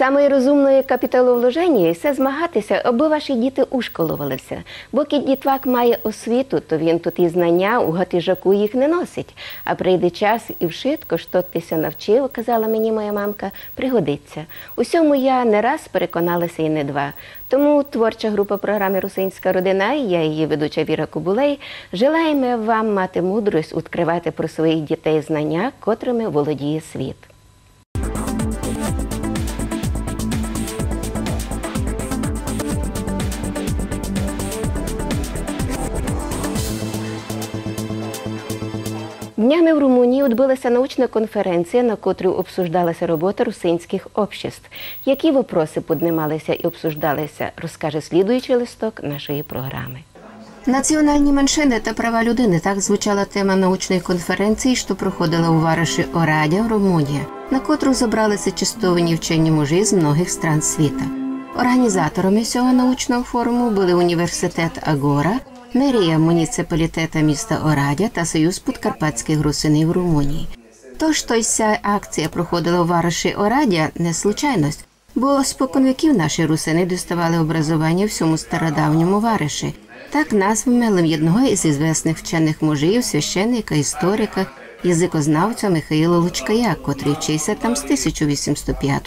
Самої розумної капіталовложення – це змагатися, аби ваші діти ушколувалися. Бо кіт дітвак має освіту, то він тут і знання у гатижаку їх не носить. А прийде час і вшитко, що тися навчив, казала мені моя мамка, пригодиться. Усьому я не раз переконалася і не два. Тому творча група програми Русинська родина, і я її ведуча Віра Кубулей, желаємо вам мати мудрость відкривати про своїх дітей знання, котрими володіє світ. Днями в Румунії відбулася научна конференція, на котрій обсуждалася робота русинських обществ. Які вопроси піднімалися і обсуждалися, розкаже слідуючий листок нашої програми. Національні меншини та права людини так звучала тема научної конференції, що проходила у Вариші Орадя, Румунія, на котру зібралися чистовані вчені мужі з многих стран світа. Організаторами цього научного форуму були університет Агора, мерія муніципалітета міста Орадя та Союз Подкарпатських русинів Румунії. Тож той ця акція проходила у Вариші Орадя не случайність, бо споконвіків наші русини доставали образування в цьому стародавньому вариші. Так назвами одного із ізвісних вчених мужів, священника, історика, язикознавця Михаїла Лучкая, котрий вчився там з 1805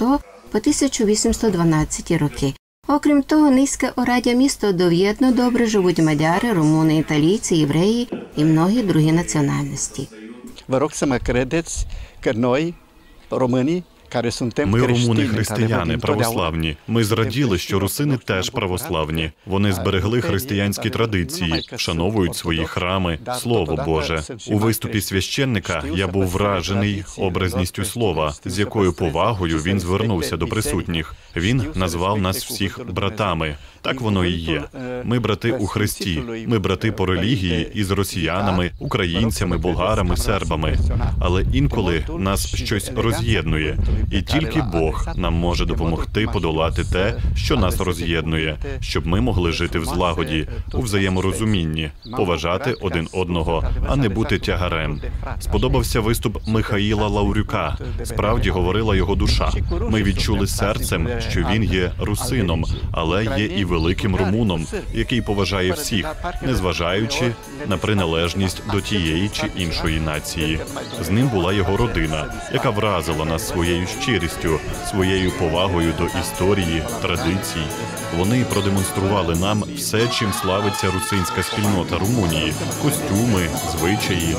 по 1812 роки. Окрім того, низьке орадя місто дов'єдно добре живуть мадяри, румуни, італійці, євреї і многі другі національності. Вирок саме кредець, керної, credeți Ми румуни християни, православні. Ми зраділи, що русини теж православні. Вони зберегли християнські традиції, вшановують свої храми, слово Боже. У виступі священника я був вражений образністю слова, з якою повагою він звернувся до присутніх. Він назвав нас всіх братами. Так воно і є. Ми брати у Христі. Ми брати по релігії із росіянами, українцями, болгарами, сербами. Але інколи нас щось роз'єднує, і тільки Бог нам може допомогти подолати те, що нас роз'єднує, щоб ми могли жити в злагоді, у взаєморозумінні, поважати один одного, а не бути тягарем. Сподобався виступ Михаїла Лаурюка. Справді говорила його душа. Ми відчули серцем, що він є русином, але є і великим румуном, який поважає всіх, незважаючи на приналежність до тієї чи іншої нації. З ним була його родина, яка вразила нас своєю щирістю, своєю повагою до історії, традицій. Вони продемонстрували нам все, чим славиться русинська спільнота Румунії: костюми, звичаї.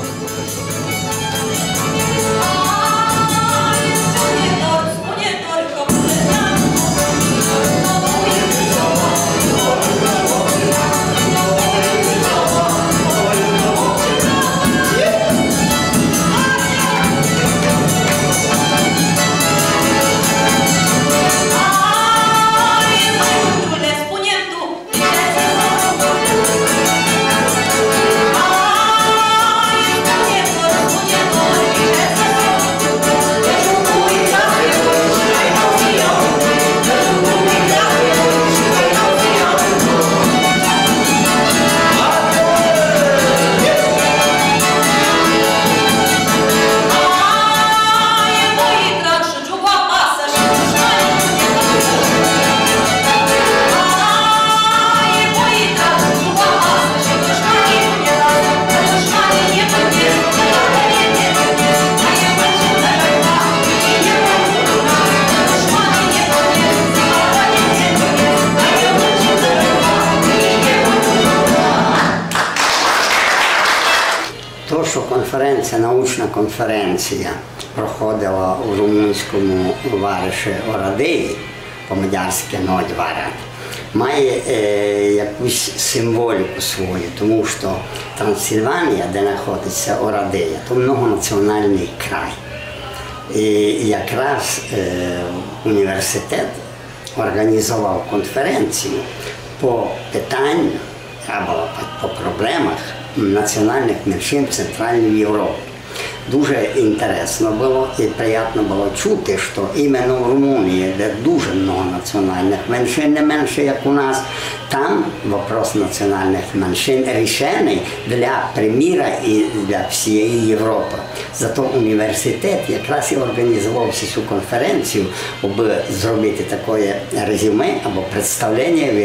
То, що конференція, научна конференція проходила у румунському вариші Орадеї, по-мадярськи нодь має е, якусь символіку свою, тому що Трансильванія, де знаходиться Орадея, то многонаціональний край. І якраз е, університет організував конференцію по питанню або по проблемах національних меншин в Центральній Європі. Дуже інтересно було і приємно було чути, що іменно в Румунії, де дуже багато національних меншин, не менше як у нас, там вопрос національних меншин рішений для приміра і для всієї Європи. Зато університет якраз і організував цю конференцію, аби зробити таке резюме або представлення в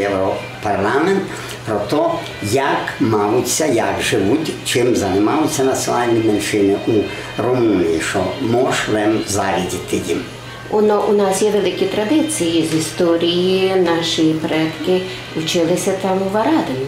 Європарламент про те, як маються, як живуть, чим займаються національні меншини у Румунії, що можемо зарядити їм. Воно у нас є великі традиції з історії. Наші предки вчилися там у Варадині.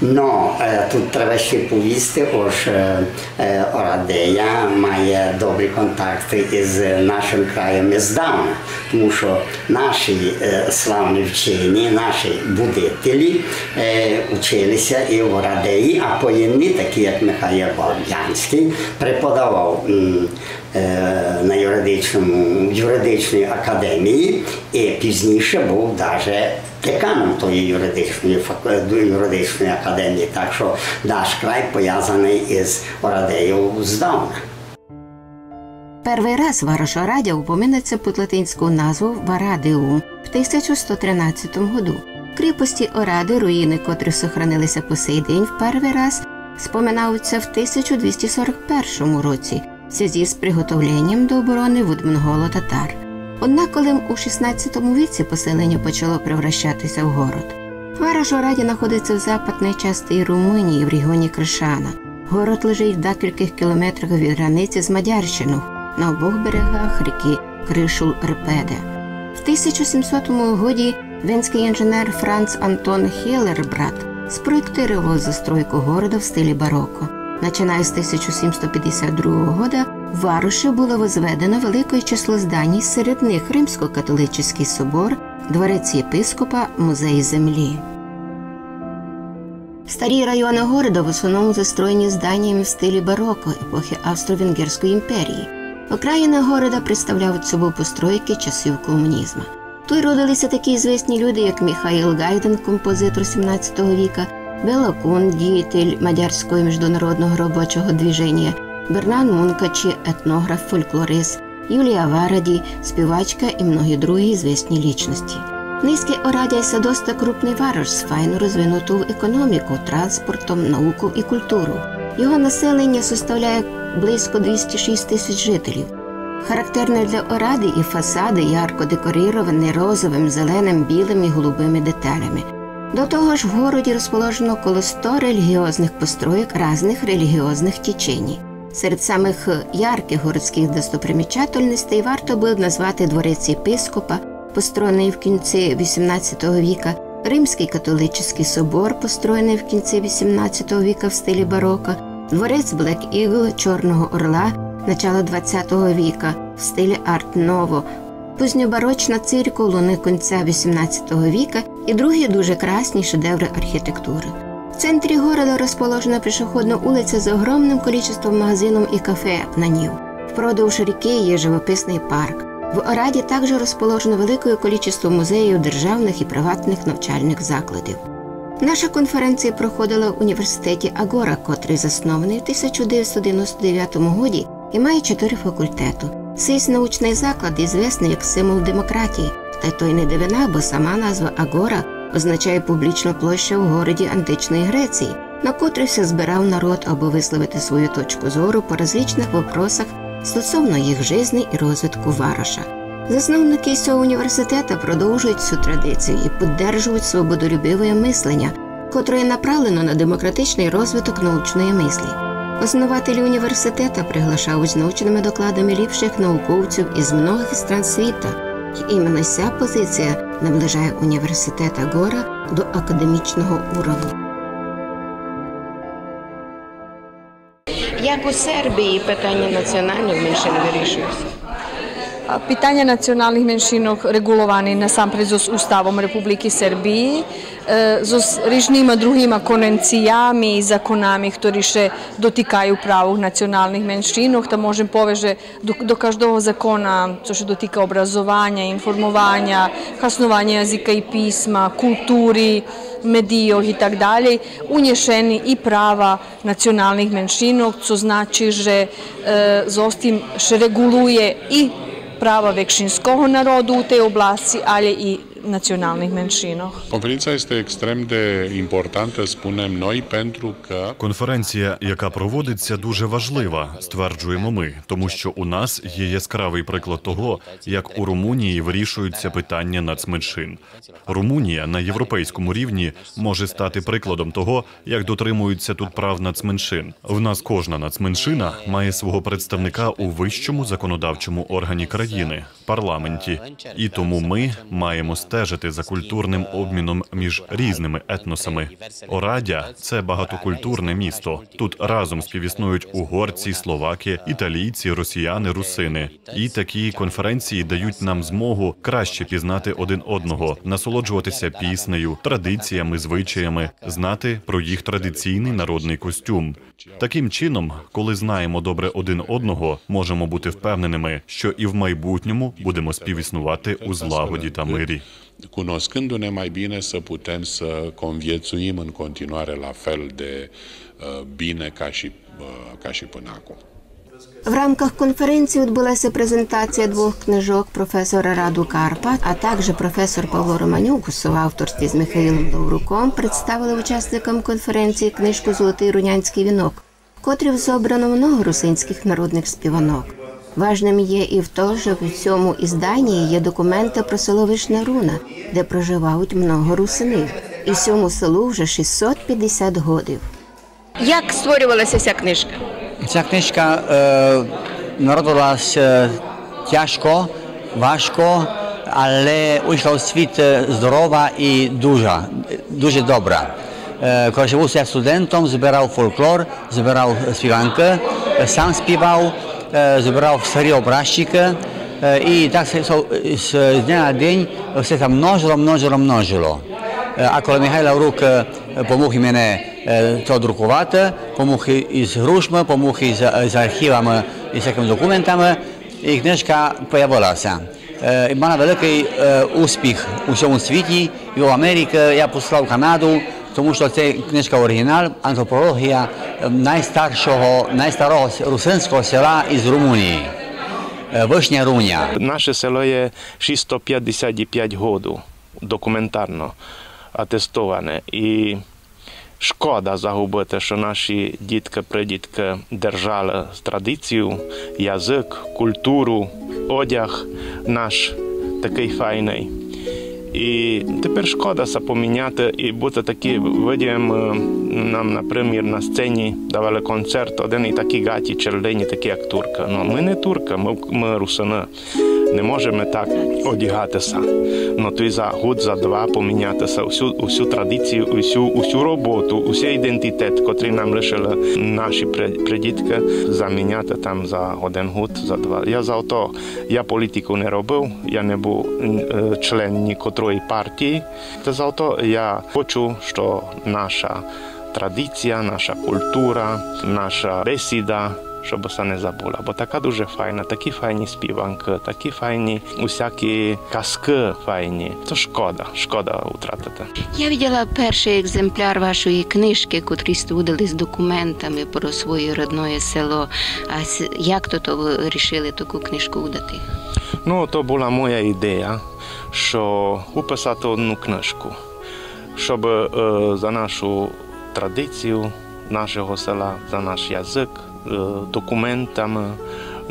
Ну, е, тут треба ще повісти, ось е, е, Орадея має добрі контакти із нашим краєм здавна, тому що наші е, славні вчені, наші будителі е, училися і в Орадеї, а поєдні, такі як Михайло Болбянський, преподавав е, на юридичному юридичній академії і пізніше був навіть деканом тої юридичної юридичної академії. Так що наш край пов'язаний із Орадею здавна. Перший раз Вароша Радя упоминається під латинську назву Варадіум в 1113 году. Кріпості Оради, руїни, котрі сохранилися по сей день, в перший раз споминаються в 1241 році в зв'язку з приготовленням до оборони від монголо-татар. Однак, коли у 16 віці поселення почало превращатися в город. Вараш Раді знаходиться в западній частині Румунії в регіоні Кришана. Город лежить в декількох кілометрах від границі з Мадярщиною на обох берегах ріки Кришул Репеде. В 1700 годі венський інженер Франц Антон Хелербрат спроєктував застройку города в стилі бароко. Починаючи з 1752 года в Варуші було возведено велике число зданій, серед них Римсько-католицький собор, дворець єпископа, музей землі. Старі райони города в основному застроєні зданнями в стилі бароко епохи Австро-Венгерської імперії. Окраїни города представляють собою постройки часів комунізму. Тут родилися такі звісні люди, як Михаїл Гайден, композитор 17 віка, Бела Кун, діятель мадярського міжнародного робочого движення, Бернан Мункачі, етнограф, фольклорист, Юлія Вараді, співачка і многі другі звісні лічності. Низький Орадяйся доста крупний варож з файно розвинутою економіку, транспортом, науку і культуру. Його населення составляє близько 206 тисяч жителів. Характерне для Оради і фасади ярко декоріровані розовим, зеленим, білим і голубими деталями. До того ж, в городі розположено коло 100 релігіозних построєк різних релігіозних течень. Серед самих ярких городських достопримічательностей варто було назвати дворець єпископа, построєний в кінці XVIII віка, Римський католицький собор, построєний в кінці XVIII віка в стилі бароко, дворець Black Eagle Чорного Орла начала XX віка в стилі арт-ново, пізньобарочна циркул луни кінця XVIII віка і другі дуже красні шедеври архітектури. В центрі города розположена пішохідна вулиця з огромним кількістю магазинів і кафе на нів. Впродовж ріки є живописний парк. В Ораді також розположено велике кількість музеїв державних і приватних навчальних закладів. Наша конференція проходила в університеті Агора, котрий заснований в 1999 році і має чотири факультети. Цей научний заклад ізвісний як символ демократії, та й то не дивина, бо сама назва Агора означає публічна площа в городі античної Греції, на котрій все збирав народ, аби висловити свою точку зору по различних вопросах стосовно їх житті і розвитку Вароша. Засновники цього університету продовжують цю традицію і піддержують свободолюбиве мислення, котре направлено на демократичний розвиток научної мислі. Основателі університету приглашають з научними докладами ліпших науковців із многих стран світу. І іменно ця позиція наближає університет Агора до академічного уровня. Як у Сербії питання національних меншин вирішується? Pitanje nacionalnih menšinov regulovani na sam pred s Ustavom Republike Srbije, e, s rižnima drugima konvencijami i zakonami, ktori še dotikaju pravog nacionalnih menšinov, da možem poveže do každog zakona, co še dotika obrazovanja, informovanja, kasnovanja jazika i pisma, kulturi, medijog i tak dalje, unješeni i prava nacionalnih menšinov, co znači že e, zostim še reguluje i prava vekšinskого народу у тій області, але і nacionalnih menšinah. Conferința este extrem de importantă, spunem noi, pentru că Конференція, яка проводиться, дуже важлива, стверджуємо ми, тому що у нас є яскравий приклад того, як у Румунії вирішуються питання нацменшин. Румунія на європейському рівні може стати прикладом того, як дотримуються тут прав нацменшин. В нас кожна нацменшина має свого представника у вищому законодавчому органі країни парламенті, і тому ми маємо стежити за культурним обміном між різними етносами. Орадя це багатокультурне місто. Тут разом співіснують угорці, словаки, італійці, росіяни, русини. І такі конференції дають нам змогу краще пізнати один одного, насолоджуватися піснею, традиціями, звичаями, знати про їх традиційний народний костюм. Таким чином, коли знаємо добре один одного, можемо бути впевненими, що і в майбутньому будемо співіснувати у злагоді та мирі. Cunoscându-ne mai bine să putem să conviețuim în continuare la fel de uh, bine ca și, uh, ca și până acum. В рамках конференції відбулася презентація двох книжок професора Раду Карпа, а також професор Павло Романюк у соавторстві з Михаїлом Лавруком представили учасникам конференції книжку Золотий рунянський вінок, в котрій зобрано много русинських народних співанок. Важним є і в то, що в цьому ізданні є документи про село Вишня Руна, де проживають много русинів. І цьому селу вже 650 годів. Як створювалася ця книжка? Ця книжка е, народилась тяжко, важко, але вийшла у світ е, здорова і дуже, дуже добра. Е, коли я студентом, збирав фольклор, збирав співанки, е, сам співав, е, збирав старі образчики. Е, І так з дня на день все це множило, множило, множило. Е, А коли Михайло Рук е, помог мене друкувати, помог і- із грошми, помог із, е, з архівами і документами, і книжка появилася. Мала великий успіх у всьому світі, і в Америці я послав в Канаду, найстаршого, найстарого русинського села із Румунії. Е, Вишня Руня. Наше село є 655 років документарно атестоване. І шкода загубити, що наші дітки, придітки держали традицію, язик, культуру, одяг наш такий файний. І тепер шкода це поміняти і бути такі, видім, е, нам, наприклад, на сцені давали концерт, один і такі гаті червлені, такі як турка. Ну, ми не турка, ми, ми русини. Не можемо так одягатися. Ну, й за год, за два помінятися усю, усю традицію, усю, усю роботу, усю ідентитет, котрий нам лишили наші предітки, заміняти там за один год, за два. Я за то, я політику не робив, я не був е, член ні котрої партії. Та за то я хочу, що наша традиція, наша культура, наша бесіда, щоб це не забула. Бо така дуже файна, такі файні співанки, такі файні усякі казки файні. То шкода, шкода втратити. Я виділа перший екземпляр вашої книжки, котрі студили з документами про своє родне село. А як то, то ви вирішили таку книжку видати? Ну, то була моя ідея, що уписати одну книжку, щоб е, за нашу традицію нашого села, за наш язик, документами.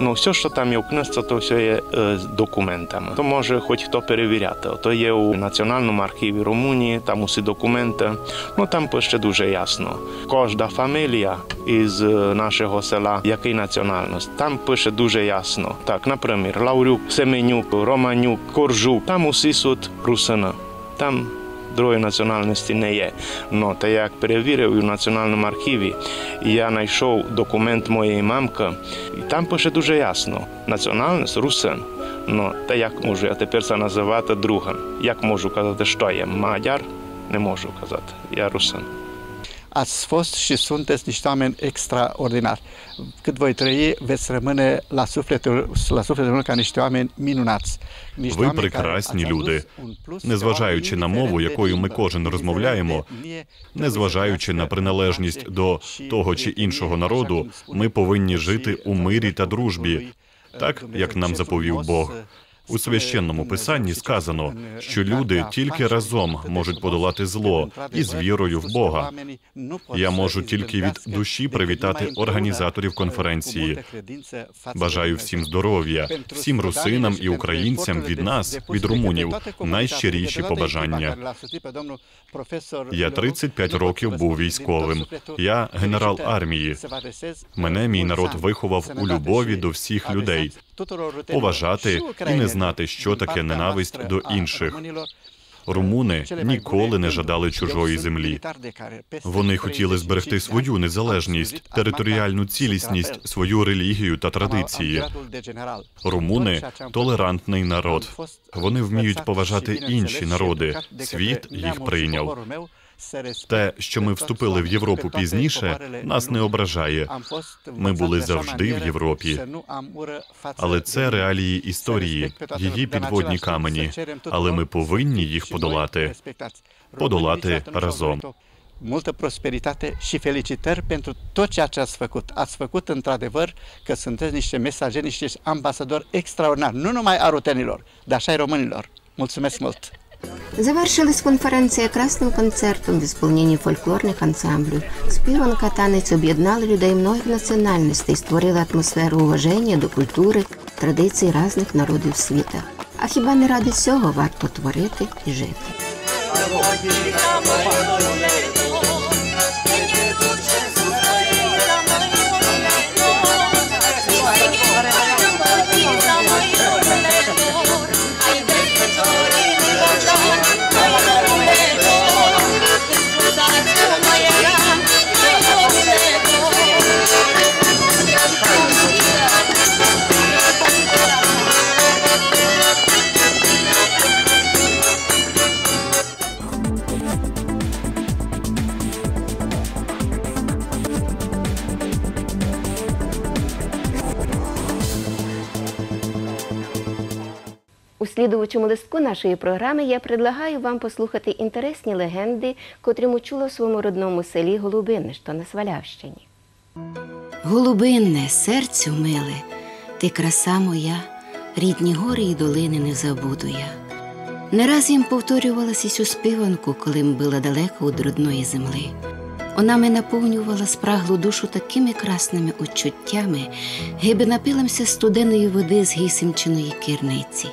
Ну, все, що там є у книжці, то все є е, з документами. То може хоч хто перевіряти. То є у Національному архіві Румунії, там усі документи. Ну там пише дуже ясно. Кожна фамілія із е, нашого села, який національність, там пише дуже ясно. Так, наприклад, Лаурюк, Семенюк, Романюк, Коржук, там усі суд русини. Там другої національності не є. Ну, та як перевірив у Національному архіві, я знайшов документ моєї мамки, і там пише дуже ясно: національність русин. Ну, та як можу я тепер це називати другим? Як можу казати, що я мадяр? Не можу казати, я русин. Ați fost și sunteți niște oameni extraordinari. Cât voi trăi, veți rămâne la sufletul, la sufletul meu ca niște oameni minunați. Niște Ви прекрасні люди. Незважаючи на мову, якою ми кожен розмовляємо, незважаючи на приналежність до того чи іншого народу, ми повинні жити у мирі та дружбі, так як нам заповів Бог. У священному писанні сказано, що люди тільки разом можуть подолати зло і з вірою в Бога. Я можу тільки від душі привітати організаторів конференції. Бажаю всім здоров'я, всім русинам і українцям від нас, від румунів, найщиріші побажання. Я 35 років був військовим. Я генерал армії. Мене мій народ виховав у любові до всіх людей, поважати і не знати, що таке ненависть до інших. Румуни ніколи не жадали чужої землі. Вони хотіли зберегти свою незалежність, територіальну цілісність, свою релігію та традиції. Румуни толерантний народ. Вони вміють поважати інші народи. Світ їх прийняв. Те, що ми вступили в Європу пізніше, нас не ображає. Ми були завжди в Європі. Але це реалії історії, її підводні камені. Але ми повинні їх подолати. Podolate razom. Multă prosperitate și felicitări pentru tot ceea ce ați făcut. Ați făcut într-adevăr că sunteți niște mesageri, niște ambasadori extraordinari, nu numai a rutenilor, dar și ai românilor. Mulțumesc mult! Завершилась конференція красним концертом в ісполненні фольклорних ансамблів. Співанка танець об'єднали людей многих національностей, створили атмосферу уваження до культури, традицій різних народів світа. А хіба не ради цього варто творити і жити? Слідувачому листку нашої програми я предлагаю вам послухати інтересні легенди, котрі ми чули в своєму родному селі Голубинне, що на Свалявщині. Голубинне, серцю миле, ти краса моя, рідні гори і долини не забуду я. Не раз їм повторювалася цю співанку, коли ми була далеко від родної земли. Вона ми наповнювала спраглу душу такими красними учуттями, гиби напилимся студеної води з гісимчиної кірниці.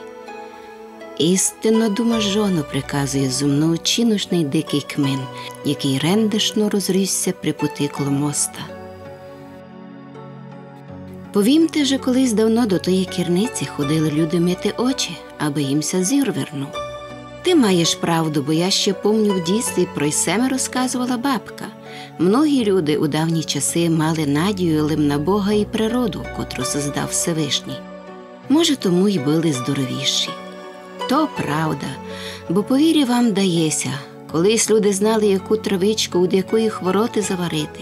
Істинно дума жоно приказує зумно чиношний дикий кмин, який рендешно розрісся при пути коло моста. Повімте же, колись давно до тої кірниці ходили люди мити очі, аби їмся зір вернув. Ти маєш правду, бо я ще помню в дійстві про й ми розказувала бабка. Многі люди у давні часи мали надію лим на Бога і природу, котру создав Всевишній. Може, тому й були здоровіші. То правда, бо повірі вам дається, колись люди знали, яку травичку, від якої хвороти заварити,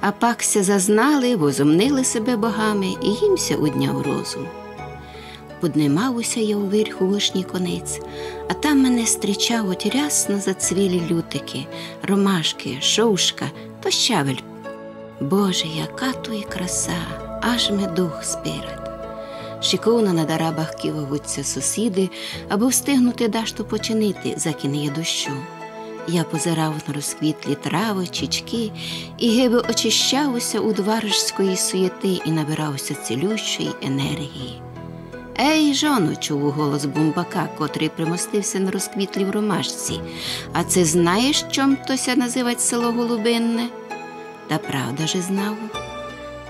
а пакся зазнали, возомнили себе богами і їмся удняв розум. Поднимався я у вирху вишній конець, а там мене зустрічав от рясно зацвілі лютики, ромашки, шовшка то щавель. Боже, яка то і краса, аж ми дух спирать. Шиковно на дарабах кивавуться сусіди, аби встигнути дашту починити, заки не дощу. Я позирав на розквітлі трави, чічки, і гиби очищався у дваржської суєти і набирався цілющої енергії. Ей, жоно, чув голос бумбака, котрий примостився на розквітлі в ромашці. А це знаєш, чом тося називать село Голубинне? Та правда же знав.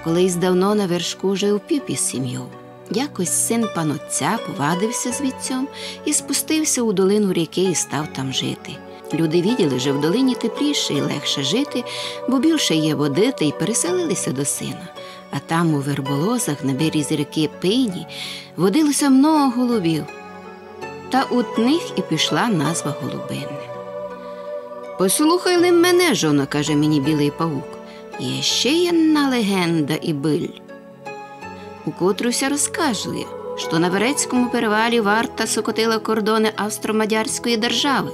Колись давно на вершку жив піпі сім'ю. Якось син панотця повадився звідцьом і спустився у долину ріки і став там жити. Люди відділи, що в долині тепліше і легше жити, бо більше є води, та й переселилися до сина. А там, у верболозах, на березі ріки Пині, водилося много голубів. Та от них і пішла назва Голубинне. Послухай ли мене, жона, каже мені білий павук. Є ще одна легенда і биль котруся розказує, що на Верецькому перевалі варта сокотила кордони австро-мадярської держави.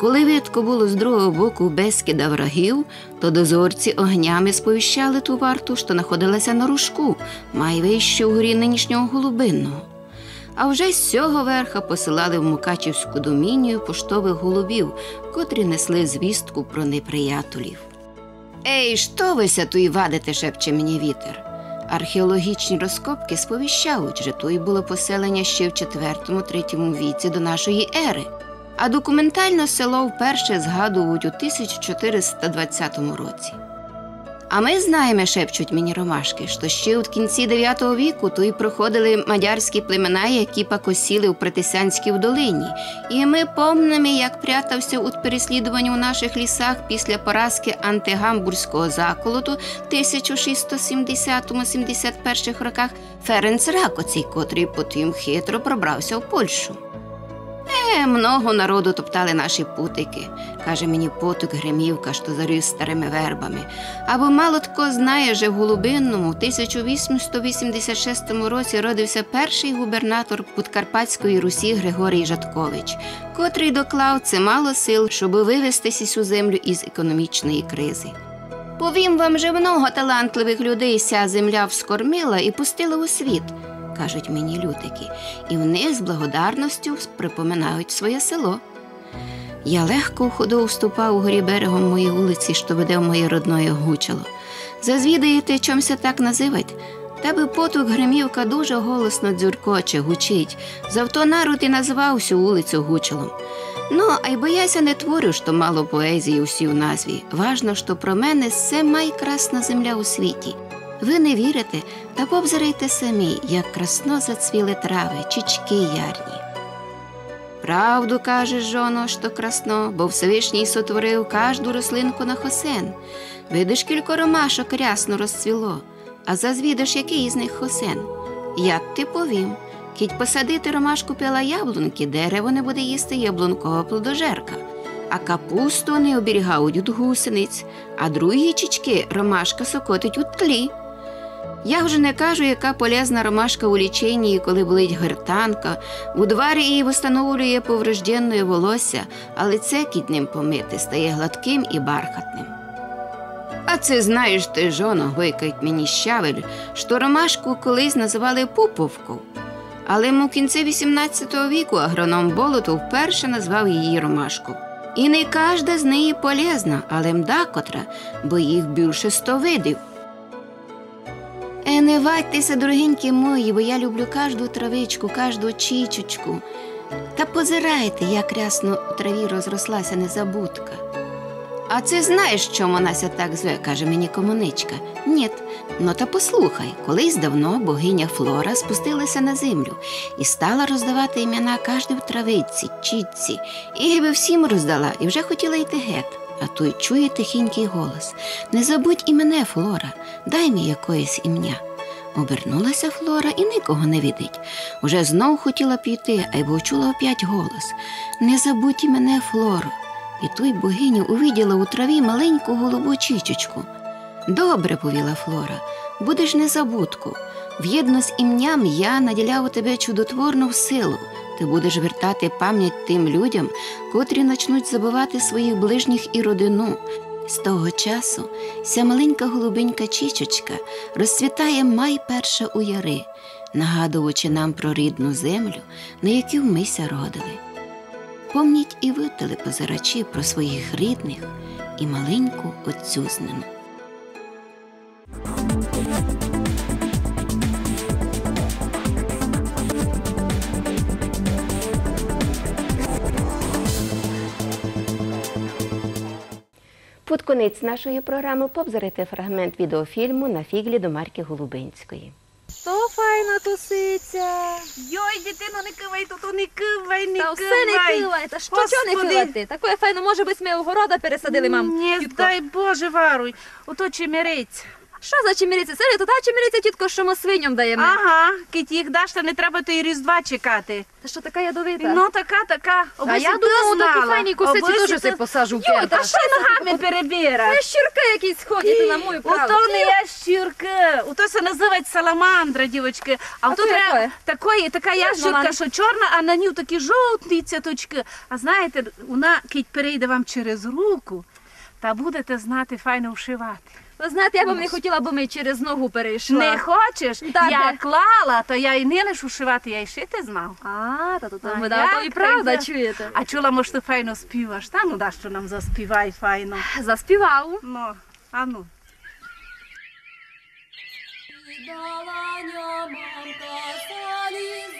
Коли видко було з другого боку безкида врагів, то дозорці огнями сповіщали ту варту, що знаходилася на рушку, май вище у горі нинішнього голубинного. А вже з цього верха посилали в Мукачівську домінію поштових голубів, котрі несли звістку про неприятелів. Ей, що вися туй вадите, шепче мені вітер. Археологічні розкопки сповіщають, що туй було поселення ще в 4-3 віці до нашої ери, а документально село вперше згадують у 1420 році. А ми знаємо, шепчуть мені ромашки, що ще у кінці 9 віку тут проходили мадярські племена, які покосіли у Притисянській долині. І ми помнимо, як прятався у переслідуванні у наших лісах після поразки антигамбурзького заколоту 1670-71 роках Ференц Ракоцій, котрий потім хитро пробрався в Польщу. Много народу топтали наші путики, каже мені поток Гремівка, що зарив старими вербами. Або мало хто знає, що в Голубинному в 1886 році родився перший губернатор Подкарпатської Русі Григорій Жаткович, котрий доклав чимало сил, щоб вивестися цю землю із економічної кризи. Повім вам же много талантливих людей ся земля вскормила і пустила у світ, кажуть мені лютики, і вони з благодарністю припоминають своє село. Я легко у ходу вступав у горі берегом моєї вулиці, що веде в моє родное гучало. Зазвідаєте, чомся так називать? Тебе потук Гремівка дуже голосно дзюркоче, гучить. Завто народ і назвав всю вулицю гучалом. Ну, а й бояся не творю, що мало поезії усі в назві. Важно, що про мене все майкрасна земля у світі. Ви не вірите, та побзирайте самі, як красно зацвіли трави, чічки ярні. Правду кажеш, жоно, що красно, бо Всевишній сотворив кожну рослинку на хосен. Видиш, кілько ромашок рясно розцвіло, а зазвідаш, який із них хосен. Я ти повім, кіть посадити ромашку пила яблунки, дерево не буде їсти яблункова плодожерка. А капусту не оберігають від гусениць, а другі чічки ромашка сокотить у тлі. Я вже не кажу, яка полезна ромашка у ліченні, коли болить гертанка, у дварі її встановлює поврежденне волосся, а лице кіть ним помити стає гладким і бархатним. А це знаєш ти, жоно, гойкають мені щавель, що ромашку колись називали пуповкою. Але у кінці 18 віку агроном Болотов вперше назвав її ромашку. І не кожна з неї полезна, але мда котра, бо їх більше сто видів. Е, не вадьтеся, дорогенькі мої, бо я люблю кожну травичку, кожну чічечку. Та позирайте, як рясно у траві розрослася незабудка. А це знаєш, чому вонася так зве, каже мені комуничка. Ні, ну та послухай, колись давно богиня Флора спустилася на землю і стала роздавати імена кожній в травиці, чітці, і гиби всім роздала, і вже хотіла йти геть. А той чує тихенький голос Не забудь і мене, Флора, дай мені якоїсь ім'я. Обернулася Флора і нікого не видить. Уже знов хотіла піти, а й бо чула опять голос Не забудь і мене, Флоро. І той богиня увиділа у траві маленьку голубу чічечку. Добре, повіла Флора, будеш незабудку. В'єдно з ім'ям я наділяв тебе чудотворну силу. Ти будеш вертати пам'ять тим людям, котрі почнуть забувати своїх ближніх і родину. З того часу ця маленька голубенька чічечка розцвітає май перша у яри, нагадуючи нам про рідну землю, на яку мися родили. Помніть і ви, телепозирачі, про своїх рідних і маленьку отцюзнину. Під конець нашої програми побзарите фрагмент відеофільму на фіглі до Марки Голубинської. То файна тусиця. Йой, дитино, не кивай, то не кивай, не Та кивай. все не кивай. Та що, чого не Господи. кивати? Такое файно, може би ми огорода пересадили, мам. Не тітко. дай Боже, варуй, ото чимирець. Що за чимириця? Сері, то та чимириця, тітко, що ми свиням даємо. Ага, кить їх даш, та не треба то і різдва чекати. Та що така ядовита? Ну, така, така. а я думала, такі файні кусиці теж си посажу в Йой, та що ногами перебіра? Це щірки якісь ходять на мою правду. Ото не ящірка, ото це називають саламандра, дівочки. А, А ото треба такої, така ящірка, вона- що чорна, а на ній такі жовті цяточки. А знаєте, вона кить перейде вам через руку, та будете знати файно вшивати. Ви знаєте, я б не хотіла, аби ми через ногу перейшла. Не хочеш? Так, я де? клала, то я і не лиш ушивати, я й шити знав. А, та то А ми як то і правда, чуєте. А чула, може, ти файно співаш, та ну да, що нам заспівай файно. Заспівав. Ну, а ну. Мамка залі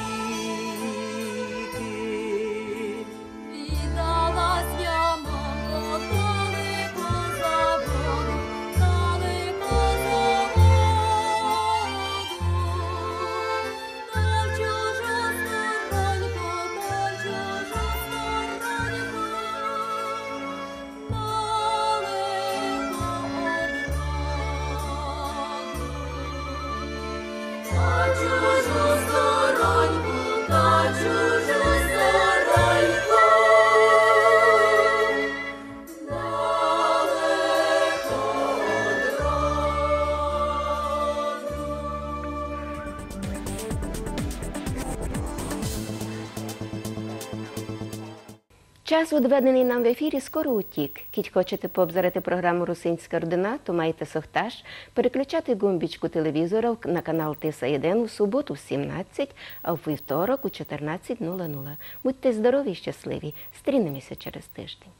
Час, відведений нам в ефірі, скоро утік. Кіть хочете пообзирати програму Русинська родина, то маєте сохтаж, переключати гумбічку телевізора на канал Тиса 1 у суботу в 17, а в вівторок у 14.00. Будьте здорові і щасливі. Стрінемося через тиждень.